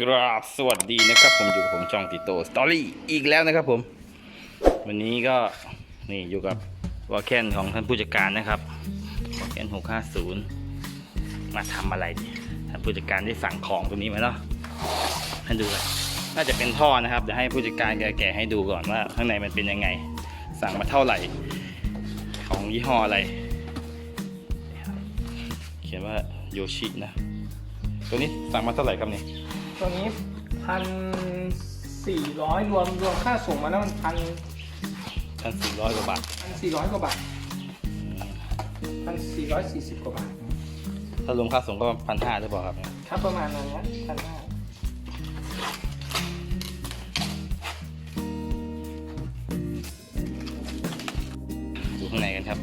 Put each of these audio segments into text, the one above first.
กราบสวัสดีนะครับผมอยู่กับผมช่องติโตสตอรี่อีกแล้วนะครับผม วันนี้ก็นี่อยู่กับวอลแคนของท่านผู้จัดการนะครับวอลแคนหกห้าศูนย์มาทำอะไรเนี่ยท่านผู้จัดการได้สั่งของตัวนี้ไหมเนาะให้ดูกันน่าจะเป็นท่อนะครับเดี๋ยวให้ผู้จัดการแกแกะให้ดูก่อนว่า ข้างในมันเป็นยังไง สั่งมาเท่าไหร่ ของยี่ห้ออะไร เขียนว่าโยชินะ ตัวนี้สั่งมาเท่าไหร่ครับเนี่ย ตัวนี้พันสี่ร้อยรวมรวมค่าส่งมาแล้วมันพันพันสี่ร้อยกว่าบาทพันสี่ร้อยกว่าบาทพันสี่ร้อยสี่สิบกว่าบาท ถ้ารวมค่าส่งก็พันห้าหรือเปล่าครับครับประมาณนั้นนะพันห้าดูข้างในกันครับ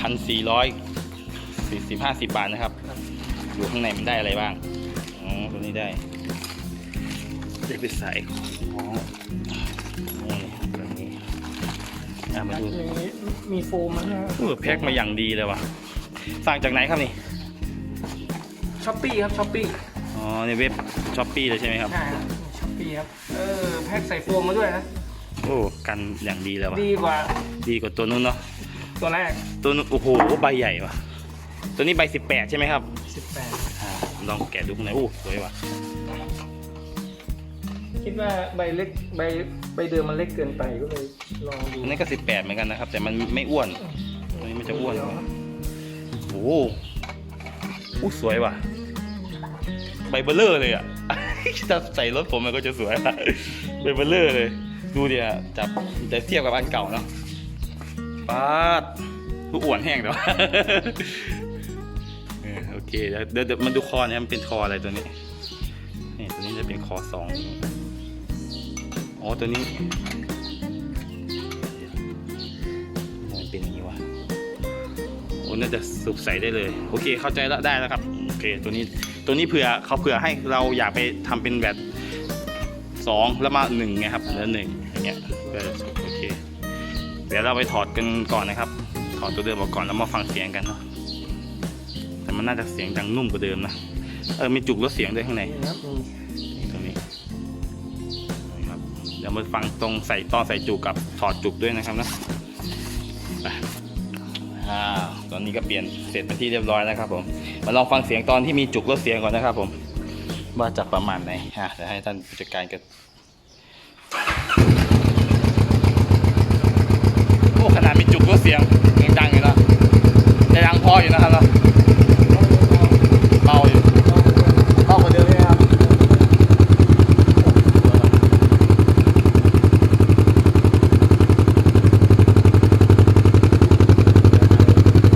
พันสี่ร้อยสี่สิบห้าสิบบาทนะครับ ดูข้างในมันได้อะไรบ้างอ๋อตัว นี้ได้ได้ไปใส่ของนี่ตัวนี้อะมาดูมีมีโฟมมันนะเออแพ็คมาอย่างดีเลยว่ะสั่งจากไหนครับนี่ช้อปปี้ครับช้อปปี้อ๋อในเว็บช้อปปี้เลยใช่ไหมครับใช่ช้อปปี้ครับเออแพ็คใส่โฟมมาด้วยนะโอ้กันอย่างดีเลยว่ะดีกว่าดีกว่าตัวนู้นเนาะตัวแรกตัวนู้นโอ้โหใบใหญ่ว่ะตัวนี้ใบสิบแปดใช่ไหมครับสิบแปดอ่า ลองแกะดูข้างในโอ้สวยว่ะคิดว่าใบเล็กใบใบเดิมมันเล็กเกินไปก็เลยลองดูอันนี้ก็สิบแปดเหมือนกันนะครับ แต่มันไม่อ้วนตัวนี้มันจะอ้วนกว่าโอ้โหอู้สวยว่ะ ใบเบลเลอร์เลยอะถ้าใส่รถผมมันก็จะสวยอะใบเบลเลอร์เลย ดูดิอะจับจะเทียบกับอันเก่าเนาะป๊าดผู้อ้วนแห้งแต่ว่าเออโอ เคเดี๋ยวเดี๋ยวมันดูคอเนี่ยมันเป็นคออะไรตัวนี้นี่ตัวนี้จะเป็นคอสองอ๋อตัวนี้มันเป็นอย่างนี้วะโอ้น่าจะสุกใสได้เลย โอเคเข้าใจแล้วได้แล้วครับโอเคตัวนี้ตัวนี้เผื่อเขาเผื่อให้เราอยากไปทำเป็นแบบสองแล้วมาหนึ่งไงครับแล้วหนึ่งอย่างเงี้ยโอเค เดี๋ยวเราไปถอดกันก่อนนะครับ ถอดตัวเดิมออกก่อนแล้วมาฟังเสียงกันเนาะ มันน่าจะเสียงดังนุ่มกว่าเดิมนะเออมีจุกลดเสียงด้วยข้างในนี่ตรงนี้นะครับเดี๋ยวมาฟังตรงใส่ตอนใส่จุกกับถอดจุกด้วยนะครับนะไปอ่าตอนนี้ก็เปลี่ยนเสร็จเป็นที่เรียบร้อยแล้วครับผมมาลองฟังเสียงตอนที่มีจุกลดเสียงก่อนนะครับผมว่าจะประมาณไหนอะเดี๋ยวให้ท่านผู้จัดการกันโอ้ขนาดมีจุกลดเสียงยังดังอยู่นะแต่ดังพออยู่นะครับเนาะเบาอยู่เบากว่าเดิมไหมครับ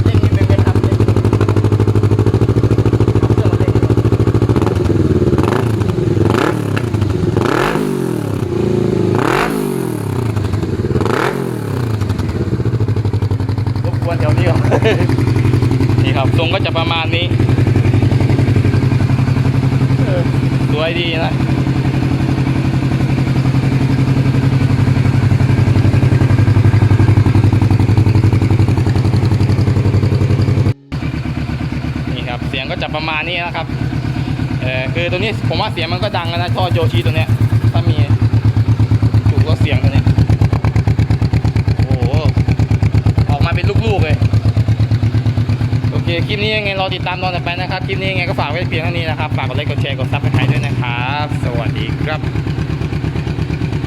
เล่นนิดนึงไหมครับเล่นนิดนึงเอาเครื่องมาเล่นดีกว่า รบกวนแถวนี้ก่อน นี่ ครับทรงก็จะประมาณนี้สวยดีนะนี่ครับเสียงก็จะประมาณนี้นะครับ เออคือตัวนี้ผมว่าเสียงมันก็ดังนะท่อโยชิตัวเนี้ย ถ้ามีจุกก็เสียงตัวเนี้ย โอ้โห ออกมาเป็นลูกๆเลย โอเค คลิ ปนี้ยังไงรอติดตามตอนต่อไปนะครับ คลิปนี้ยังไงก็ฝากไว้เพียงเท่านี้นะครับ ฝากกดไลค์ กดแชร์ กดซับสไครต์ด้วยนะครับ สวัสดีครับ